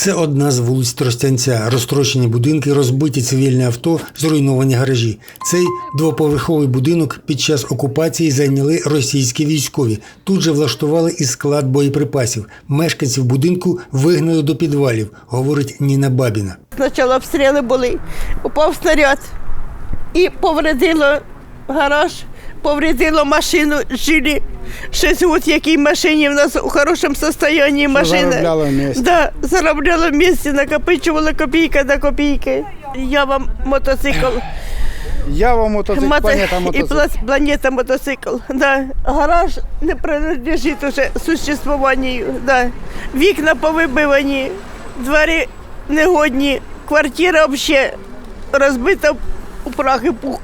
Це одна з вулиць Тростянця. Розтрощені будинки, розбиті цивільне авто, зруйновані гаражі. Цей двоповерховий будинок під час окупації зайняли російські військові. Тут же влаштували і склад боєприпасів. Мешканців будинку вигнали до підвалів, говорить Ніна Бабіна. Спочатку обстріли були, упав снаряд і повредило гараж, повредило машину, жили. Щось от в якій машині в нас у хорошому стані машина. заробляла в місті. Да, заробляла в місті, накопичувала копійка до копійки. Я вам мотоцикл. Я вам мотоцикл, Мото- планета І мотоцикл. пла- планета мотоцикл. Да. Гараж не принадлежить уже существуванню. Да. Вікна повибивані, двері негодні, квартира взагалі розбита у прах і пух.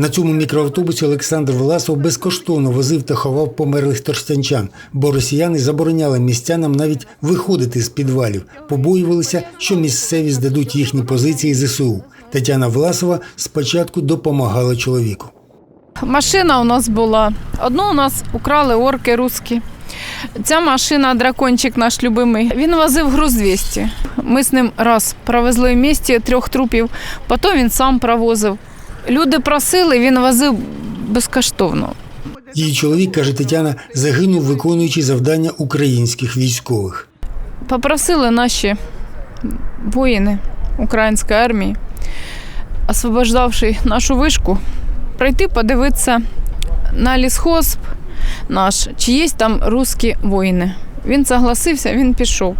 На цьому мікроавтобусі Олександр Власов безкоштовно возив та ховав померлих торстянчан, бо росіяни забороняли містянам навіть виходити з підвалів, побоювалися, що місцеві здадуть їхні позиції ЗСУ. Тетяна Власова спочатку допомагала чоловіку. Машина у нас була. Одну у нас украли орки русські. Ця машина, дракончик наш любимий, він возив груз 200. Ми з ним раз провезли в місті трьох трупів, потім він сам провозив. Люди просили, він возив безкоштовно. Її чоловік, каже Тетяна, загинув, виконуючи завдання українських військових. Попросили наші воїни української армії, освобождавши нашу вишку, прийти подивитися на лісхозб наш, чи є там русські воїни. Він согласився, він пішов.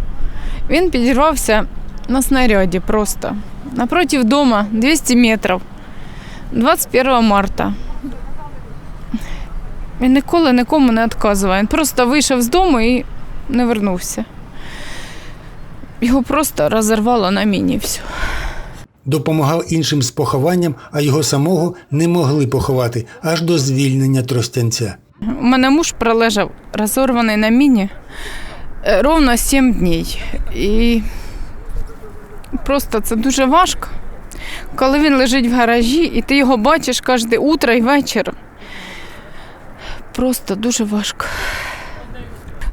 Він підірвався на снаряді просто. Напротив дома 200 метрів. 21 марта. Він ніколи нікому не відказував. Він просто вийшов з дому і не вернувся. Його просто розірвало на міні все. Допомагав іншим з похованням, а його самого не могли поховати аж до звільнення Тростянця. У мене муж пролежав розорваний на міні е, ровно 7 днів. І просто це дуже важко, коли він лежить в гаражі, і ти його бачиш кожне утро і вечір. Просто дуже важко.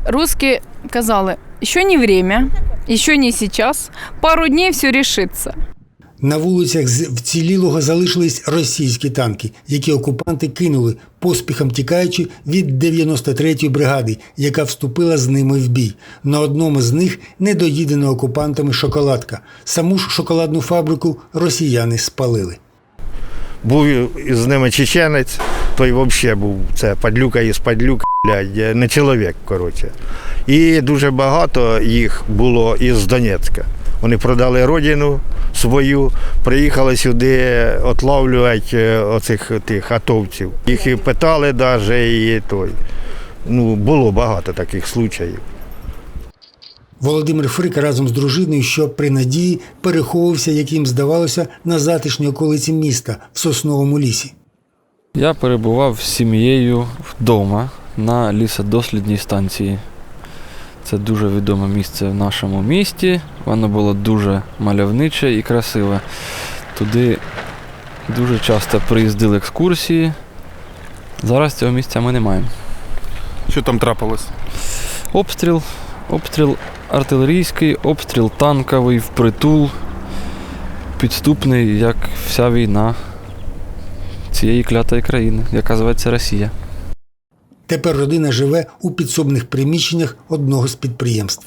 Русські казали, що не время, що не зараз, пару днів все рішиться. На вулицях з вцілілого залишились російські танки, які окупанти кинули, поспіхом тікаючи від 93-ї бригади, яка вступила з ними в бій. На одному з них недоїдена окупантами шоколадка. Саму ж шоколадну фабрику росіяни спалили. Був із ними чеченець, той взагалі був це падлюка із падлюк, блядь, не чоловік, коротше. І дуже багато їх було із Донецька. Вони продали родину свою, приїхали сюди отлавлювати оцих тих атовців. Їх і питали навіть, і той. Ну, було багато таких случаїв. Володимир Фрик разом з дружиною, що при надії переховувався, як їм здавалося, на затишній околиці міста в сосновому лісі. Я перебував з сім'єю вдома на лісодослідній станції. Це дуже відоме місце в нашому місті. Воно було дуже мальовниче і красиве. Туди дуже часто приїздили екскурсії. Зараз цього місця ми не маємо. Що там трапилось? Обстріл, обстріл артилерійський, обстріл танковий, впритул, підступний, як вся війна цієї клятої країни, яка зветься Росія. Тепер родина живе у підсобних приміщеннях одного з підприємств.